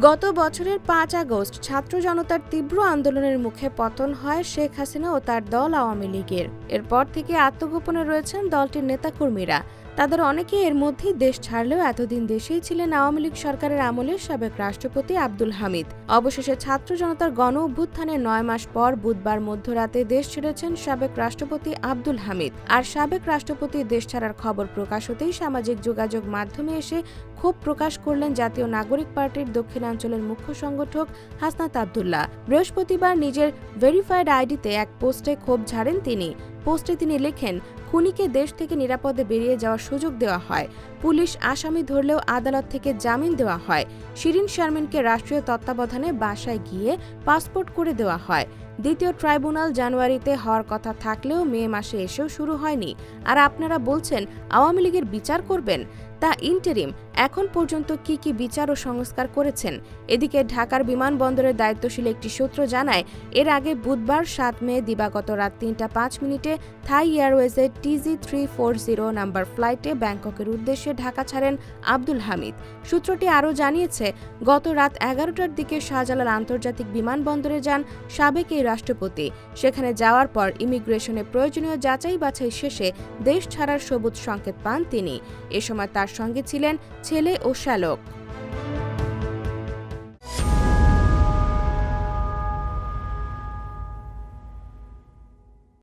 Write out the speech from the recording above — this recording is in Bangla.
গত বছরের পাঁচ আগস্ট ছাত্র জনতার তীব্র আন্দোলনের মুখে পতন হয় শেখ হাসিনা ও তার দল আওয়ামী লীগের। এরপর থেকে আত্মগোপনে রয়েছেন দলটির নেতাকর্মীরা। তাদের অনেকে এর মধ্যেই দেশ ছাড়লেও এতদিন দেশেই ছিলেন আওয়ামী লীগ সরকারের আমলের সাবেক রাষ্ট্রপতি আব্দুল হামিদ। অবশেষে ছাত্র জনতার গণ অভ্যুত্থানের নয় মাস পর বুধবার মধ্যরাতে দেশ ছেড়েছেন সাবেক রাষ্ট্রপতি আব্দুল হামিদ। আর সাবেক রাষ্ট্রপতি দেশ ছাড়ার খবর প্রকাশ হতেই সামাজিক যোগাযোগ মাধ্যমে এসে ক্ষোভ প্রকাশ করলেন জাতীয় নাগরিক পার্টির দক্ষিণাঞ্চলের মুখ্য সংগঠক হাসনাত আবদুল্লাহ। বৃহস্পতিবার নিজের ভেরিফাইড আইডিতে এক পোস্টে ক্ষোভ ঝাড়েন তিনি। পোস্টে তিনি লেখেন, খুনিকে দেশ থেকে নিরাপদে বেরিয়ে যাওয়ার সুযোগ দেওয়া হয়। পুলিশ আসামি ধরলেও আদালত থেকে জামিন দেওয়া হয়। শিরিন শারমিনকে রাষ্ট্রীয় তত্ত্বাবধানে বাসায় গিয়ে পাসপোর্ট করে দেওয়া হয়। দ্বিতীয় ট্রাইব্যুনাল জানুয়ারিতে হওয়ার কথা থাকলেও মে মাসে এসেও শুরু হয়নি। আর আপনারা বলছেন, আওয়ামী লীগের বিচার করবেন? তা ইন্টারিম, এখন পর্যন্ত কি কি বিচার ও সংস্কার করেছেন? এদিকে ঢাকার বিমানবন্দরের দায়িত্বশীল একটি সূত্র জানায়, এর আগে বুধবার সাত মে দিবাগত রাত তিনটা পাঁচ মিনিটে Thai এয়ারওয়েজের TG three four zero number ফ্লাইটে ব্যাংককের উদ্দেশ্যে ঢাকা ছাড়েন আব্দুল হামিদ। সূত্রটি আরও জানিয়েছে, গত রাত এগারোটার দিকে শাহজালাল আন্তর্জাতিক বিমানবন্দরে যান সাবেক এই রাষ্ট্রপতি। সেখানে যাওয়ার পর ইমিগ্রেশনে প্রয়োজনীয় যাচাই বাছাই শেষে দেশ ছাড়ার সবুজ সংকেত পান তিনি। এ সময় তার সঙ্গে ছিলেন ছেলে ও শ্যালক।